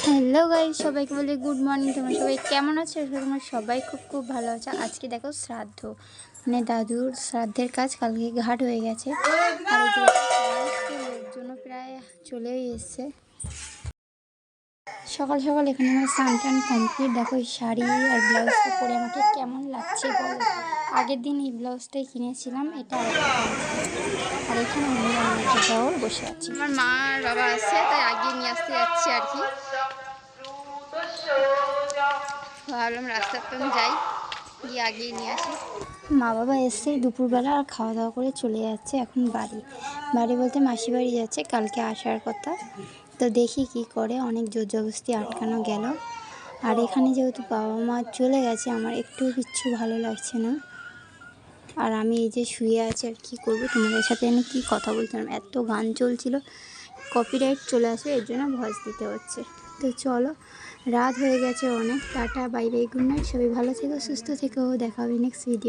Hello guy সবাইকে বলি good morning. তোমার সবাই কেমন আছো? তোমার সবাই খুব খুব ভালো আছে। আজকে দেখো শ্রাদ্ধ। মানে দাদুর শ্রাদ্ধের কাজ কালকে ঘাট হয়ে গেছে। লোকজনও প্রায় চলেই এসছে। সকাল সকাল এখানে আমার স্নান টান কমপ্লিট দেখো এই শাড়ি আর ব্লাউজটা পরে আমাকে কেমন লাগছে বলো? আগের দিন এই ব্লাউজটাই কিনেছিলাম, এটা আর এখানে আমি বসে আছি। আমার মা আর বাবা আছে, তাই আগিয়ে নিয়ে আর কি ভাবলাম রাস্তার তো যাই, গিয়ে আগিয়ে নিয়ে আসি। মা বাবা এসছে দুপুরবেলা আর খাওয়া দাওয়া করে চলে যাচ্ছে এখন বাড়ি। বাড়ি বলতে মাসি বাড়ি যাচ্ছে, কালকে আসার কথা। তো দেখি কি করে, অনেক জোর জবস্তি আটকানো গেল। আর এখানে যেহেতু বাবা মা চলে গেছে, আমার একটু কিচ্ছু ভালো লাগছে না। আর আমি এই যে শুয়ে আছি আর কি করব, তোমাদের সাথে আমি কি কথা বলছিলাম? এত গান চলছিল কপিরাইট চলে আসে, এর জন্য ভয়েস দিতে হচ্ছে। তো চলো, রাত হয়ে গেছে অনেক, টাটা বাইরে বাই গুড নাইট সবাই ভালো থেকো, সুস্থ থেকো, দেখা হবে নেক্সট ভিডিও